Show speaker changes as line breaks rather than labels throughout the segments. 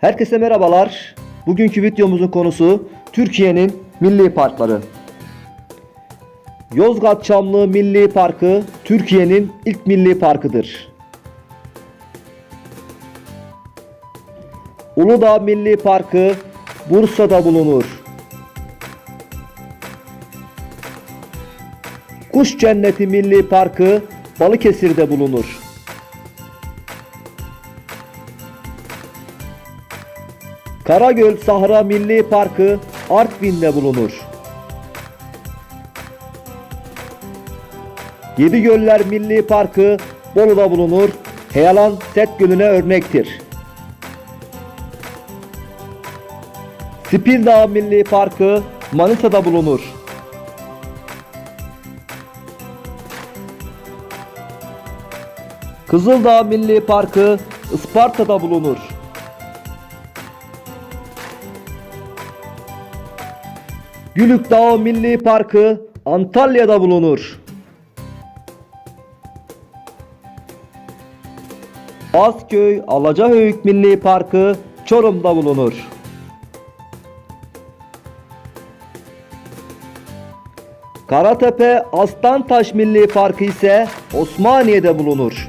Herkese merhabalar. Bugünkü videomuzun konusu Türkiye'nin milli parkları. Yozgat Çamlı Milli Parkı Türkiye'nin ilk milli parkıdır. Uludağ Milli Parkı Bursa'da bulunur. Kuş Cenneti Milli Parkı Balıkesir'de bulunur. Karagöl Sahra Milli Parkı Artvin'de bulunur. Yedigöller Milli Parkı Bolu'da bulunur. Heyalan Set Gölü'ne örnektir. Spirdağ Milli Parkı Manisa'da bulunur. Kızıldağ Milli Parkı Isparta'da bulunur. Gülük Dağı Milli Parkı Antalya'da bulunur. Azköy Alacahöyük Milli Parkı Çorum'da bulunur. Karatepe Aslantaş Milli Parkı ise Osmaniye'de bulunur.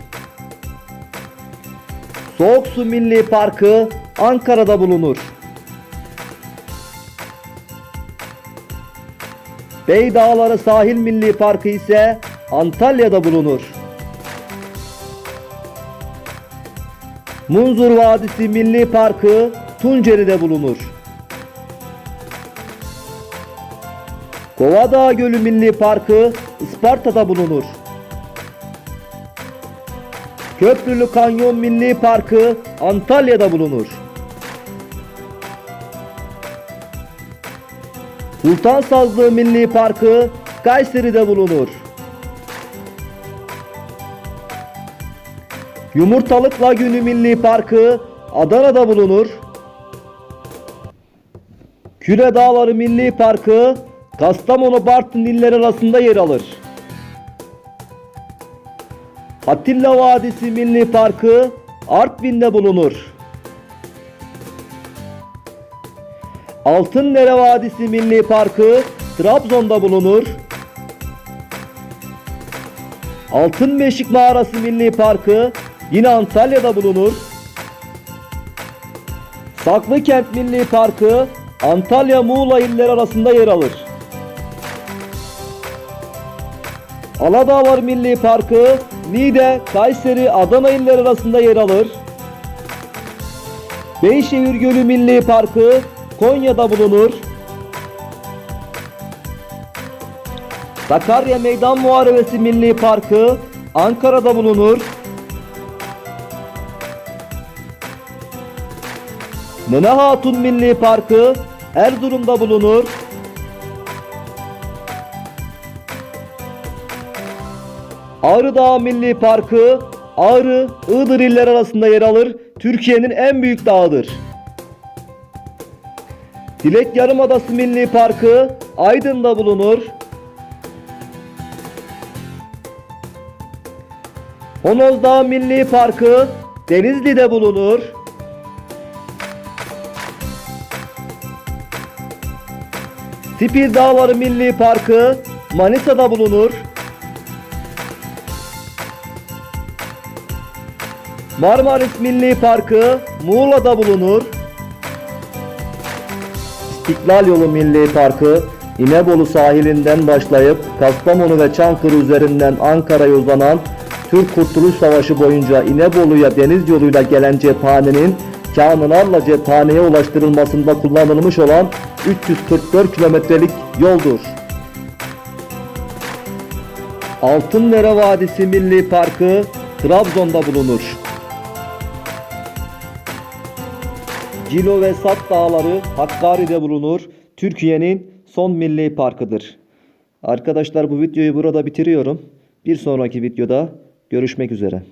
Soğuksu Milli Parkı Ankara'da bulunur. Bey Dağları Sahil Milli Parkı ise Antalya'da bulunur. Munzur Vadisi Milli Parkı Tunceli'de bulunur. Kovadağ Gölü Milli Parkı Isparta'da bulunur. Köprülü Kanyon Milli Parkı Antalya'da bulunur. Sultan Sazlığı Milli Parkı Kayseri'de bulunur. Yumurtalık Lagünü Milli Parkı Adana'da bulunur. Küre Dağları Milli Parkı Kastamonu Bartın illeri arasında yer alır. Atilla Vadisi Milli Parkı Artvin'de bulunur. Altındere Vadisi Milli Parkı Trabzon'da bulunur. Altın Beşik Mağarası Milli Parkı yine Antalya'da bulunur. Saklıkent Milli Parkı Antalya Muğla illeri arasında yer alır. Aladağlar Milli Parkı Niğde, Kayseri, Adana illeri arasında yer alır. Beyşehir Gölü Milli Parkı Konya'da bulunur. Sakarya Meydan Muharebesi Milli Parkı Ankara'da bulunur. Nene Hatun Milli Parkı Erzurum'da bulunur. Ağrı Dağı Milli Parkı Ağrı, Iğdır iller arasında yer alır. Türkiye'nin en büyük dağıdır. Dilek Yarımadası Milli Parkı Aydın'da bulunur. Honoz Dağı Milli Parkı Denizli'de bulunur. Sipil Dağları Milli Parkı Manisa'da bulunur. Marmaris Milli Parkı Muğla'da bulunur. İstiklal Yolu Milli Parkı İnebolu sahilinden başlayıp Kastamonu ve Çankırı üzerinden Ankara'ya uzanan Türk Kurtuluş Savaşı boyunca İnebolu'ya deniz yoluyla gelen cephanenin kanunlarla cephaneye ulaştırılmasında kullanılmış olan 344 kilometrelik yoldur. Altındere Vadisi Milli Parkı Trabzon'da bulunur. Cilo ve Sat Dağları Hakkari'de bulunur. Türkiye'nin son milli parkıdır. Arkadaşlar bu videoyu burada bitiriyorum. Bir sonraki videoda görüşmek üzere.